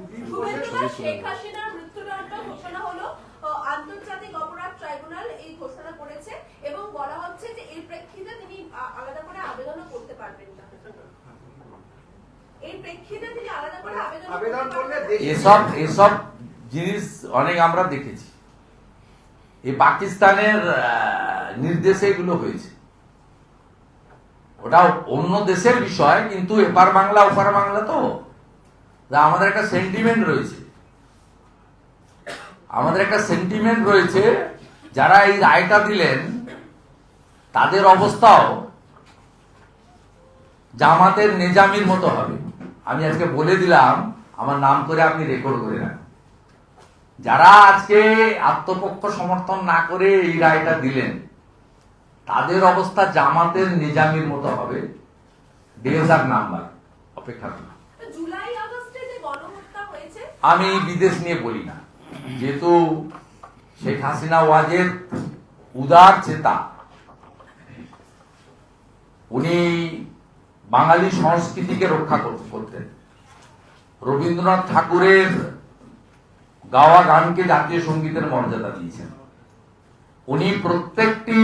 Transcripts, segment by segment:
শুভেন্দুদা শেখ হাসিনার মৃত্যুদণ্ড ঘোষণা হলো আন্তর্জাতিক অপরাধ ট্রাইব্যুনাল এই ঘোষণা করেছে এবং বলা হচ্ছে যে এর প্রেক্ষিতে তিনি আলাদা করে আবেদনও করতে পারবেন না। এই প্রেক্ষিতে তিনি আলাদা করে আবেদন আবেদন করলে পারবেন না। দেশে- এসব এসব জিনিস অনেক আমরা দেখেছি। এই পাকিস্তানের নির্দেশে এগুলো হয়েছে। ওটা অন্য দেশের বিষয় কিন্তু এপার বাংলা ওপার বাংলা তো আমাদের একটা সেন্টিমেন্ট রয়েছে। আমাদের একটা সেন্টিমেন্ট রয়েছে, যারা এই রায়টা দিলেন, তাদের অবস্থাও জামাতের নেজামির মতো হবে। আমি আজকে বলে দিলাম, আমার নাম করে আপনি রেকর্ড করে রাখুন। যারা আজকে আত্মপক্ষ সমর্থন না করে এই রায়টা দিলেন, তাদের অবস্থা জামাতের নিজামির মতো হবে। ডেজার নাম্বার অপেক্ষা করুন জুলাই আগস্টে যে গণহত্যা হয়েছে আমি বিদেশ নিয়ে বলি না। যেহেতু শেখ হাসিনা ওয়াজের উদার চেতা। উনি বাঙালি সংস্কৃতিকে রক্ষা করতেন। রবীন্দ্রনাথ ঠাকুরের গাওয়া গানকে জাতীয় সঙ্গীতের মর্যাদা দিয়েছেন। উনি প্রত্যেকটি,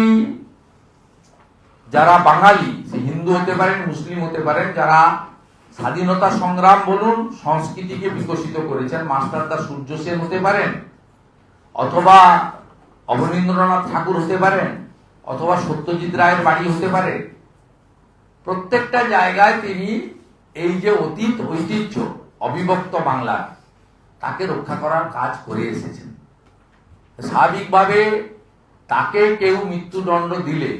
যারা বাঙালি, সে হিন্দু হতে পারেন, মুসলিম হতে পারেন, যারা স্বাধীনতা সংগ্রাম বলুন, সংস্কৃতিকে বিকশিত করেছেন মাস্টারদা সূর্য সেন হতে পারেন, অথবা অবনীন্দ্রনাথ ঠাকুর হতে পারেন, অথবা সত্যজিৎ রায়ের বাড়ি হতে পারে। প্রত্যেকটা জায়গায় তিনি এই যে অতীত ঐতিহ্য, অবিভক্ত বাংলা, তাকে রক্ষা করার কাজ করে এসেছেন। স্বাভাবিকভাবে তাকে কেউ মৃত্যুদণ্ড দিলে,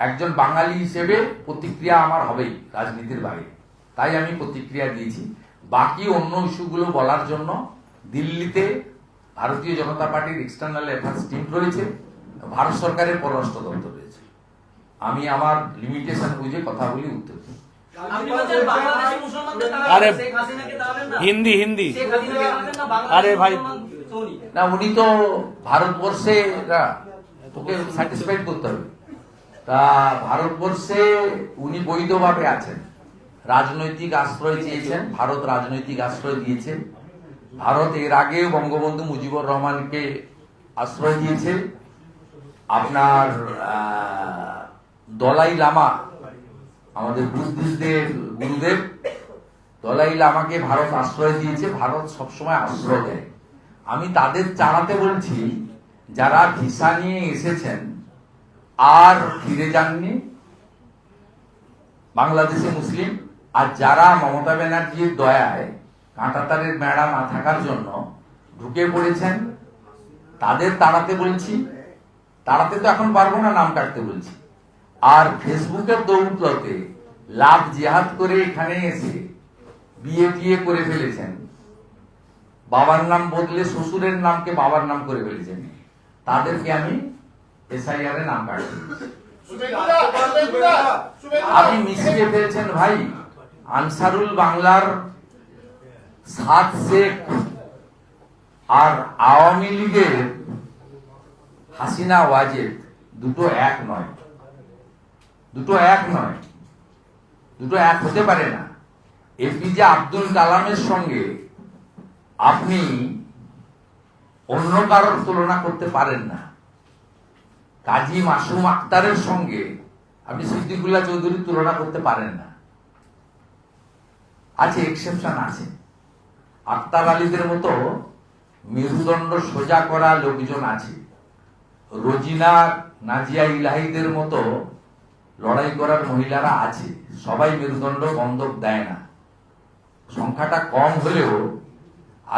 একজন বাঙালি হিসেবে প্রতিক্রিয়া আমার হবেই রাজনীতির বাইরে। তাই আমি প্রতিক্রিয়া দিয়েছি। বাকি অন্য ইস্যুগুলো বলার জন্য দিল্লিতে ভারতীয় জনতা পার্টির এক্সটার্নাল অ্যাফেয়ার্স টিম রয়েছে ভারত সরকারের পররাষ্ট্র দপ্তর রয়েছে। আমি আমার লিমিটেশন বুঝে কথা বলি উত্তর আরে, শেখ হাসিনাকে তাড়াবেন না? হিন্দি হিন্দি। আরে ভাই। না উনি তো ভারতবর্ষে তোকে স্যাটিসফাইড করতে হবে। তা ভারতবর্ষে উনি বৈধভাবে আছেন। রাজনৈতিক আশ্রয় চেয়েছেন ভারত রাজনৈতিক আশ্রয় দিয়েছে ভারত এর আগেও বঙ্গবন্ধু মুজিবুর রহমানকে আশ্রয় দিয়েছে আপনার দলাই লামা, আমাদের বুদ্ধিস্টদের গুরুদেব, দলাই লামাকে ভারত আশ্রয় দিয়েছে, ভারত সবসময় আশ্রয় দেয়। আমি তাদের জানাতে বলছি, যারা ভিসা নিয়ে এসেছেন, আর ফিরে যাননি, বাংলাদেশে মুসলিম আর যারা মমতা ব্যানার্জির দয়ায় কাঁটাতারের বেড়া না থাকার জন্য ঢুকে পড়েছেন তাদের তাড়াতে বলছি তাড়াতে তো এখন পারব না নাম কাটতে বলছি। আর ফেসবুকের দৌলতে লাভ জেহাদ করে এখানে এসে বিয়ে টিয়ে করে ফেলেছেন। বাবার নাম বদলে শ্বশুরের নামকে বাবার নাম করে ফেলেছেন। তাদেরকে আমি এসআইআর এ নাম কাটতে আপনি মিশিয়ে ফেলছেন ভাই। আনসারুল বাংলার সাত শেখ আর আওয়ামী লীগের হাসিনা ওয়াজেদ, দুটো এক নয়। দুটো এক নয়। দুটো এক হতে পারে না। এপিজে আব্দুল কালামের সঙ্গে আপনি অন্য কারোর তুলনা করতে পারেন না। কাজী মাসুম আক্তারের সঙ্গে আপনি সিদ্দিকুল্লাহ চৌধুরীর তুলনা করতে পারেন না। আছে এক্সেপশন আছে। আক্তার আলীদের মতো মেরুদণ্ড সোজা করা লোকজন আছে। রোজিনা নাজিয়া ইলাহিদের মতো লড়াই করার মহিলারা আছে। সবাই মেরুদণ্ড বন্ধক দেয় না। সংখ্যাটা কম হলেও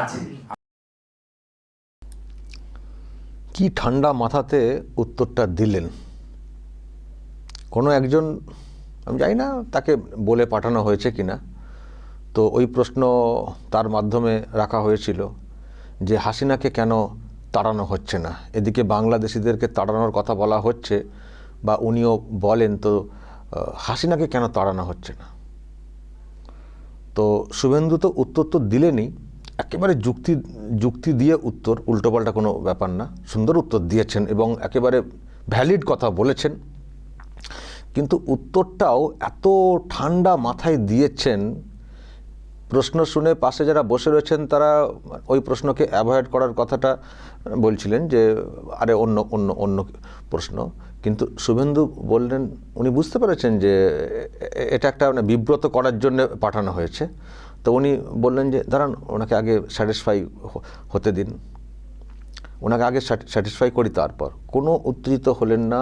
আছে। কি ঠান্ডা মাথাতে উত্তরটা দিলেন? কোনো একজন, আমি জানি না তাকে বলে পাঠানো হয়েছে কিনা। তো ওই প্রশ্ন তার মাধ্যমে রাখা হয়েছিল যে হাসিনাকে কেন তাড়ানো হচ্ছে না? এদিকে বাংলাদেশিদেরকে তাড়ানোর কথা বলা হচ্ছে বা উনিও বলেন তো হাসিনাকে কেন তাড়ানো হচ্ছে না? তো শুভেন্দু তো উত্তর তো দিলেনি একেবারে যুক্তি যুক্তি দিয়ে উত্তর উল্টোপাল্টা কোনো ব্যাপার না, সুন্দর উত্তর দিয়েছেন এবং একেবারে ভ্যালিড কথা বলেছেন। কিন্তু উত্তরটাও এত ঠান্ডা মাথায় দিয়েছেন প্রশ্ন শুনে পাশে যারা বসে রয়েছেন, তারা ওই প্রশ্নকে অ্যাভয়েড করার কথাটা বলছিলেন যে, আরে অন্য অন্য অন্য প্রশ্ন। কিন্তু শুভেন্দু বললেন, উনি বুঝতে পেরেছেন যে, এটা একটা মানে বিব্রত করার জন্য পাঠানো হয়েছে। তো উনি বললেন যে, দাঁড়ান, ওনাকে আগে স্যাটিসফাই হতে দিন। ওনাকে আগে স্যাটিসফাই করি তারপর। কোনো উত্তেজিত হলেন না,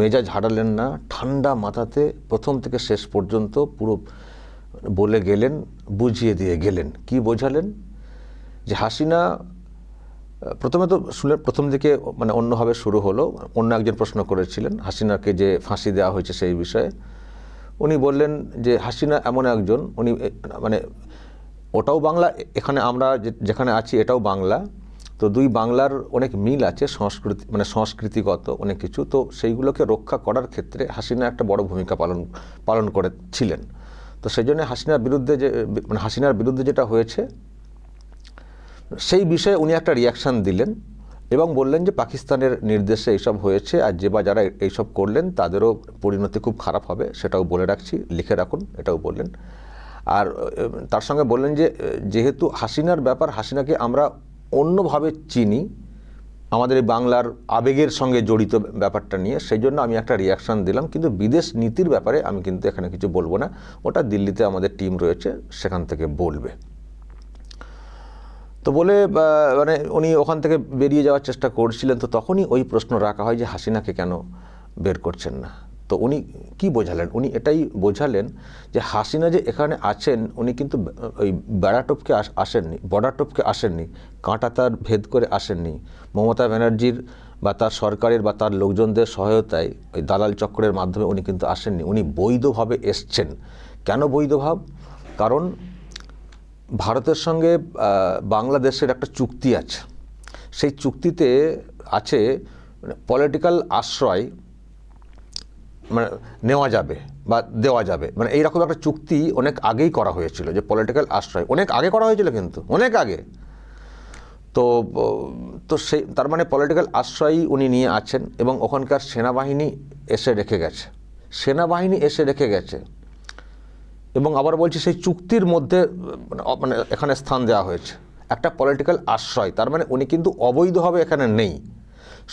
মেজাজ হারালেন না, ঠান্ডা মাথাতে প্রথম থেকে শেষ পর্যন্ত পুরো বলে গেলেন, বুঝিয়ে দিয়ে গেলেন। কি বোঝালেন? যে হাসিনা, প্রথমে তো শুনে প্রথম দিকে মানে অন্যভাবে শুরু হলো, অন্য একজন প্রশ্ন করেছিলেন, হাসিনাকে যে ফাঁসি দেওয়া হয়েছে সেই বিষয়ে। উনি বললেন যে হাসিনা এমন একজন, উনি মানে ওটাও বাংলা, এখানে আমরা যেখানে আছি এটাও বাংলা। তো দুই বাংলার অনেক মিল আছে, সংস্কৃতি মানে সংস্কৃতিগত অনেক কিছু। তো সেইগুলোকে রক্ষা করার ক্ষেত্রে হাসিনা একটা বড় ভূমিকা পালন পালন করেছিলেন। তো সেই জন্য হাসিনার বিরুদ্ধে যে মানে হাসিনার বিরুদ্ধে যেটা হয়েছে, সেই বিষয়ে উনি একটা রিয়াকশান দিলেন এবং বললেন যে পাকিস্তানের নির্দেশে এইসব হয়েছে আর যে বা যারা এইসব করলেন তাদেরও পরিণতি খুব খারাপ হবে, সেটাও বলে রাখছি, লিখে রাখুন, এটাও বললেন। আর, তার সঙ্গে বললেন যে, যেহেতু হাসিনার ব্যাপার, হাসিনাকে আমরা অন্যভাবে চিনি আমাদের এই বাংলার আবেগের সঙ্গে জড়িত ব্যাপারটা নিয়ে সেই জন্য আমি একটা রিয়াকশান দিলাম। কিন্তু বিদেশ নীতির ব্যাপারে আমি কিন্তু এখানে কিছু বলব না। ওটা দিল্লিতে আমাদের টিম রয়েছে, সেখান থেকে বলবে। তো বলে মানে উনি ওখান থেকে বেরিয়ে যাওয়ার চেষ্টা করছিলেন, তো তখনই ওই প্রশ্ন রাখা হয় যে হাসিনাকে কেন বের করছেন না? তো উনি কি বোঝালেন? উনি এটাই বোঝালেন যে হাসিনা যে এখানে আছেন, উনি কিন্তু ওই বেড়াটোপকে আস- আসেননি বর্ডারটোপকে আসেননি, কাঁটা তার ভেদ করে আসেননি। মমতা ব্যানার্জির বা তার সরকারের বা তার লোকজনদের সহায়তায় ওই দালাল চক্রের মাধ্যমে উনি কিন্তু আসেননি। উনি বৈধভাবে এসছেন। কেন বৈধভাব? কারণ ভারতের সঙ্গে বাংলাদেশের একটা চুক্তি আছে। সেই চুক্তিতে আছে পলিটিক্যাল আশ্রয় মানে নেওয়া যাবে বা দেওয়া যাবে। মানে এইরকম একটা চুক্তি অনেক আগেই করা হয়েছিল যে পলিটিক্যাল আশ্রয়। অনেক আগে করা হয়েছিল কিন্তু, অনেক আগে। তো তো সেই, তার মানে পলিটিক্যাল আশ্রয়ই উনি নিয়ে আছেন এবং ওখানকার সেনাবাহিনী এসে রেখে গেছে। সেনাবাহিনী এসে রেখে গেছে। এবং আবার বলছি সেই চুক্তির মধ্যে মানে মানে এখানে স্থান দেওয়া হয়েছে। একটা পলিটিক্যাল আশ্রয়, তার মানে উনি কিন্তু অবৈধভাবে এখানে নেই।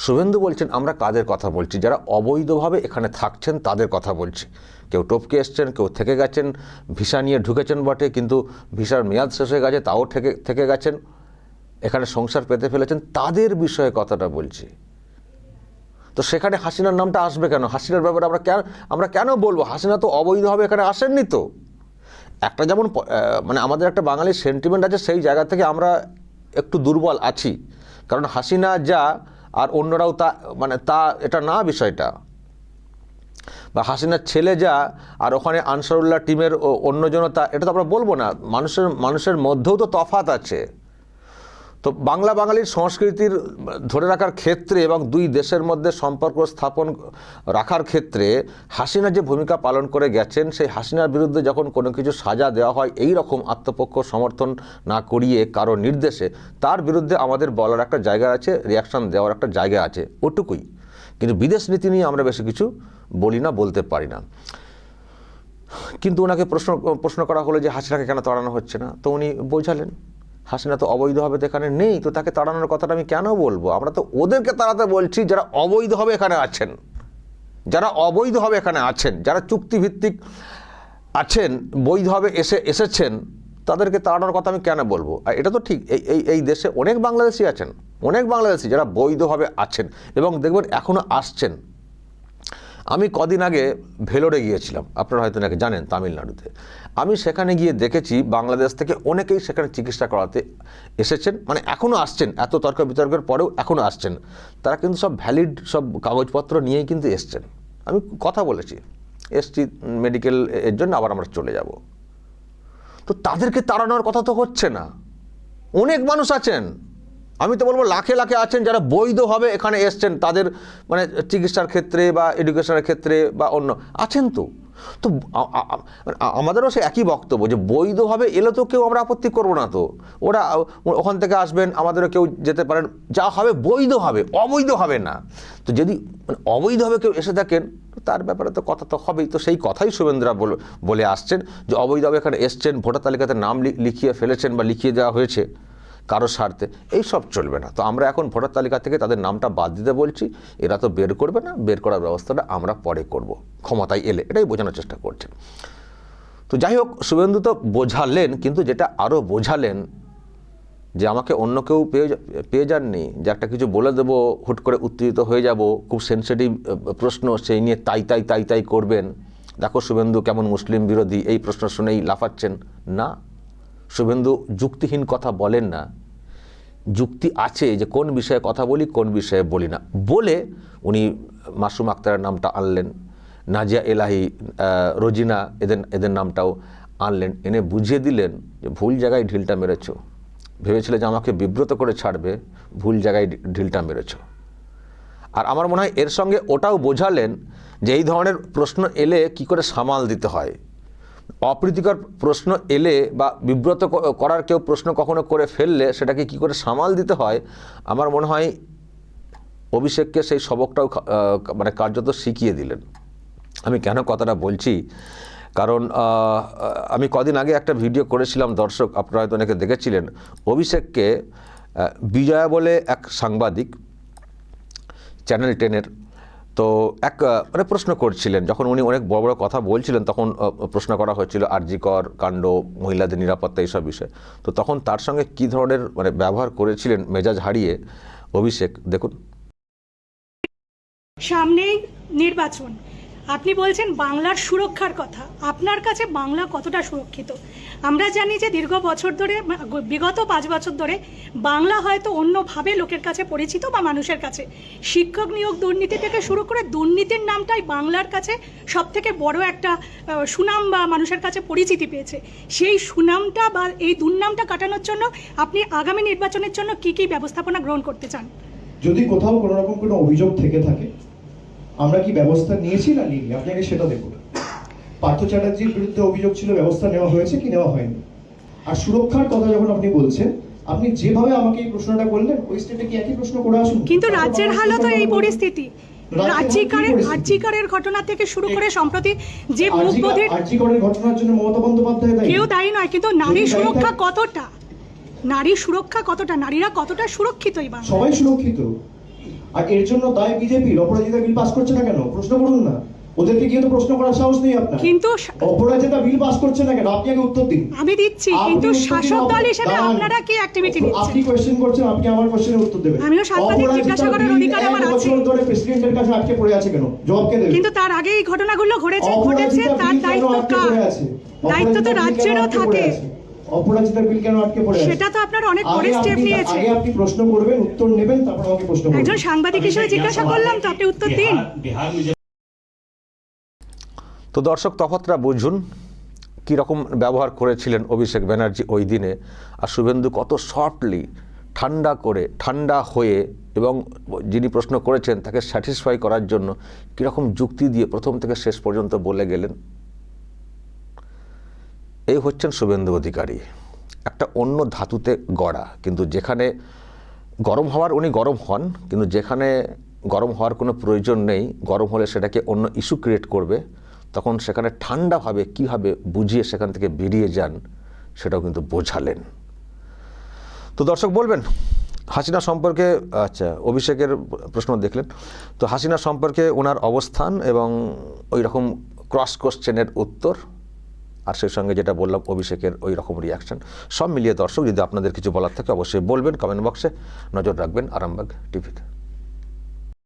শুভেন্দু বলছেন, আমরা কাদের কথা বলছি? যারা অবৈধভাবে এখানে থাকছেন, তাদের কথা বলছি। কেউ টপকে এসছেন, কেউ থেকে গেছেন, ভিসা নিয়ে ঢুকেছেন বটে, কিন্তু ভিসার মেয়াদ শেষ হয়ে গেছে, তাও থেকে থেকে গেছেন, এখানে সংসার পেতে ফেলেছেন, তাদের বিষয়ে কথাটা বলছি। তো সেখানে হাসিনার নামটা আসবে কেন? হাসিনার ব্যাপারে আমরা কেন আমরা কেন বলব? হাসিনা তো অবৈধভাবে এখানে আসেননি তো। একটা যেমন মানে আমাদের একটা বাঙালির সেন্টিমেন্ট আছে, সেই জায়গা থেকে আমরা একটু দুর্বল আছি। কারণ হাসিনা যা আর অন্যরাও তা মানে তা, এটা না বিষয়টা। বা হাসিনার ছেলে যা, আর ওখানে আনসারুল্লাহ টিমের ও- অন্যজন তা, এটা তো আমরা বলব না। মানুষের মানুষের মধ্যেও তো তফাত আছে। তো বাংলা বাঙালির সংস্কৃতির ধরে রাখার ক্ষেত্রে এবং দুই দেশের মধ্যে সম্পর্ক স্থাপন রাখার ক্ষেত্রে হাসিনা যে ভূমিকা পালন করে গেছেন, সেই হাসিনার বিরুদ্ধে যখন কোনো কিছু সাজা দেওয়া হয়, এই রকম আত্মপক্ষ সমর্থন না করিয়ে কারও নির্দেশে, তার বিরুদ্ধে আমাদের বলার একটা জায়গা আছে রিয়াকশন দেওয়ার একটা জায়গা আছে, ওটুকুই। কিন্তু বিদেশ নীতি নিয়ে আমরা বেশি কিছু বলি না, বলতে পারি না। কিন্তু ওনাকে প্রশ্ন প্রশ্ন করা হলো যে হাসিনাকে কেন তাড়ানো হচ্ছে না? তো উনি বোঝালেন। হাসিনা তো অবৈধভাবে তো এখানে নেই, তো তাকে তাড়ানোর কথাটা আমি কেন বলব? আমরা তো ওদেরকে তাড়াতে বলছি যারা অবৈধভাবে এখানে আছেন। যারা অবৈধভাবে এখানে আছেন, যারা চুক্তিভিত্তিক আছেন, বৈধভাবে এসে এসেছেন, তাদেরকে তাড়ানোর কথা আমি কেন বলব? আর এটা তো ঠিক, এই এই দেশে অনেক বাংলাদেশি আছেন, অনেক বাংলাদেশি যারা বৈধভাবে আছেন এবং দেখবেন এখনও আসছেন। আমি কদিন আগে ভেলোরে গিয়েছিলাম। আপনারা হয়তো নাকি জানেন তামিলনাড়ুতে। আমি সেখানে গিয়ে দেখেছি বাংলাদেশ থেকে অনেকেই সেখানে চিকিৎসা করাতে এসেছেন। মানে এখনও আসছেন, এত তর্ক বিতর্কের পরেও এখনও আসছেন। তারা কিন্তু সব ভ্যালিড সব কাগজপত্র নিয়েই কিন্তু এসছেন। আমি কথা বলেছি, এসছি মেডিকেল এর জন্য আবার আমরা চলে যাব। তো তাদেরকে তাড়ানোর কথা তো হচ্ছে না। অনেক মানুষ আছেন। আমি তো বলব লাখে লাখে আছেন যারা বৈধভাবে এখানে এসছেন, তাদের মানে চিকিৎসার ক্ষেত্রে বা এডুকেশনের ক্ষেত্রে বা অন্য, আছেন তো। তো মানে আমাদেরও সে একই বক্তব্য যে বৈধভাবে এলে তো কেউ আমরা আপত্তি করব না তো। ওরা ওখান থেকে আসবেন, আমাদেরও কেউ যেতে পারেন, যা হবে বৈধ হবে অবৈধ হবে না। তো যদি মানে অবৈধভাবে কেউ এসে থাকেন, তার ব্যাপারে তো কথা তো হবেই তো। সেই কথাই শুভেন্দ্রা বলে আসছেন যে অবৈধভাবে এখানে এসছেন, ভোটার তালিকাতে নাম লিখিয়ে ফেলেছেন বা লিখিয়ে দেওয়া হয়েছে। কারও স্বার্থে এইসব চলবে না। তো আমরা এখন ভোটার তালিকা থেকে তাদের নামটা বাদ দিতে বলছি, এরা তো বের করবে না, বের করার ব্যবস্থাটা আমরা পরে করব। ক্ষমতায় এলে, এটাই বোঝানোর চেষ্টা করছেন তো যাই হোক, শুভেন্দু তো বোঝালেন, কিন্তু যেটা আরও বোঝালেন যে আমাকে অন্য কেউ পেয়ে পেয়ে যাননি, যে একটা কিছু বলে দেবো, হুট করে উত্তেজিত হয়ে যাব, খুব সেন্সিটিভ প্রশ্ন, সেই নিয়ে তাই তাই তাই তাই করবেন। দেখো শুভেন্দু কেমন মুসলিম বিরোধী, এই প্রশ্ন শুনেই লাফাচ্ছেন। না শুভেন্দু যুক্তিহীন কথা বলেন না। যুক্তি আছে যে কোন বিষয়ে কথা বলি, কোন বিষয়ে বলি না। বলে উনি মাসুম আক্তারের নামটা আনলেন, নাজিয়া এলাহি রোজিনা এদের এদের নামটাও আনলেন। এনে বুঝিয়ে দিলেন যে ভুল জায়গায় ঢিলটা মেরেছ। ভেবেছিলে যে আমাকে বিব্রত করে ছাড়বে, ভুল জায়গায় ঢিলটা মেরেছ। আর আমার মনে হয় এর সঙ্গে ওটাও বোঝালেন যে এই ধরনের প্রশ্ন এলে কি করে সামাল দিতে হয়। অপ্রীতিকর প্রশ্ন এলে বা বিব্রত করার কেউ প্রশ্ন কখনো করে ফেললে সেটাকে কি করে সামাল দিতে হয়? আমার মনে হয় অভিষেককে সেই সবকটাও মানে কার্যত শিখিয়ে দিলেন। আমি কেন কথাটা বলছি? কারণ আমি কদিন আগে একটা ভিডিও করেছিলাম, দর্শক আপনারা হয়তো অনেকে দেখেছিলেন। অভিষেককে বিজয়া বলে এক সাংবাদিক, চ্যানেল টেনের তো এক মানে প্রশ্ন করছিলেন, যখন উনি অনেক বড় বড় কথা বলছিলেন, তখন প্রশ্ন করা হয়েছিল আরজিকর, কাণ্ড, মহিলাদের নিরাপত্তা, এইসব বিষয়ে। তো তখন তার সঙ্গে কী ধরনের মানে ব্যবহার করেছিলেন মেজাজ হারিয়ে অভিষেক? দেখুন। সামনে নির্বাচন। আপনি বলছেন বাংলার সুরক্ষার কথা। আপনার কাছে বাংলা কতটা সুরক্ষিত? আমরা জানি যে দীর্ঘ বছর ধরে, বিগত পাঁচ বছর ধরে বাংলা হয়তো অন্যভাবে লোকের কাছে পরিচিত বা মানুষের কাছে। শিক্ষক নিয়োগ দুর্নীতি থেকে শুরু করে দুর্নীতির নামটাই বাংলার কাছে সব থেকে বড় একটা সুনাম বা মানুষের কাছে পরিচিতি পেয়েছে। সেই সুনামটা বা এই দুর্নামটা কাটানোর জন্য আপনি আগামী নির্বাচনের জন্য কি কি ব্যবস্থাপনা গ্রহণ করতে চান? যদি কোথাও কোনো রকম কোনো অভিযোগ থেকে থাকে আমরা কি ব্যবস্থা নিয়েছি না নিইনি? আপনি আগে সেটা দেখুন। পার্থ চ্যাটার্জির বিরুদ্ধে অভিযোগ ছিল ব্যবস্থা নেওয়া হয়েছে কি নেওয়া হয়নি? আর সুরক্ষার কথা যখন আপনি বলছেন আপনি যেভাবে আমাকে এই প্রশ্নটা করলেন ওই স্টেটে কি একই প্রশ্ন করে আসুন? কিন্তু রাজ্যের আমার হালও তো এই পরিস্থিতি। রাজ্যিকারের কি ঘটনা থেকে শুরু করে সম্প্রতি যে মুখবোধের আরজিকরের ঘটনার জন্য মমতা বন্দ্যোপাধ্যায় দায়ী। কেউ দায়ী নয় কিন্তু নারী সুরক্ষা কতটা? নারী সুরক্ষা কতটা? নারীরা কতটা সুরক্ষিত এই সবাই সুরক্ষিত। আর এর জন্য দায় বিজেপির অপরাজিতা বিল পাস করছে না কেন? প্রশ্ন করুন না। ওদেরকে গিয়ে তো প্রশ্ন করার সাহস নেই আপনার। কিন্তু অপরাজিতা বিল পাস করছে না কেন? আপনি আগে উত্তর দিন। আমি দিচ্ছি কিন্তু শাসক দল হিসেবে আপনারা কি অ্যাক্টিভিটি আপনি নিচ্ছেন কোয়েশ্চেন করছেন আপনি আমার কোশ্চেনের উত্তর দেবেন। আমিও সাংবাদিক জিজ্ঞাসা করার অধিকার আমার আছে। বছর ধরে প্রেসিডেন্টের কাছে আটকে পড়ে আছে কেন? জবাব কে দেবে? কিন্তু তার আগে এই ঘটনাগুলো ঘটেছে ঘটেছে তার দায়িত্ব কার? দায়িত্ব তো রাজ্যেরও থাকে। বিল কেন আটকে পড়ে সেটা তো আপনার অনেক স্টেপ নিয়েছে আগে আপনি প্রশ্ন করবেন উত্তর নেবেন তারপর আমাকে প্রশ্ন করবেন। একজন সাংবাদিক হিসেবে জিজ্ঞাসা করলাম তো আপনি উত্তর দিন। তো দর্শক তফাতরা বুঝুন কি রকম ব্যবহার করেছিলেন অভিষেক ব্যানার্জি ওই দিনে। আর শুভেন্দু কত শর্টলি ঠান্ডা করে ঠান্ডা হয়ে এবং যিনি প্রশ্ন করেছেন তাকে স্যাটিসফাই করার জন্য কীরকম যুক্তি দিয়ে প্রথম থেকে শেষ পর্যন্ত বলে গেলেন? এই হচ্ছেন শুভেন্দু অধিকারী। একটা অন্য ধাতুতে গড়া, কিন্তু যেখানে গরম হওয়ার উনি গরম হন, কিন্তু যেখানে গরম হওয়ার কোনো প্রয়োজন নেই, গরম হলে সেটাকে অন্য ইস্যু ক্রিয়েট করবে, তখন সেখানে ঠান্ডাভাবে কীভাবে বুঝিয়ে সেখান থেকে বেরিয়ে যান, সেটাও কিন্তু বোঝালেন। তো দর্শক বলবেন, হাসিনা সম্পর্কে আচ্ছা অভিষেকের প্রশ্ন দেখলেন। তো হাসিনা সম্পর্কে ওনার অবস্থান এবং ওই রকম ক্রস কোশ্চেনের উত্তর আর সেই সঙ্গে যেটা বললাম, অভিষেকের ওই রকম রিয়াকশন সব মিলিয়ে দর্শক, যদি আপনাদের কিছু বলার থাকে, অবশ্যই বলবেন কমেন্ট বক্সে নজর রাখবেন, আরামবাগ টিভিতে।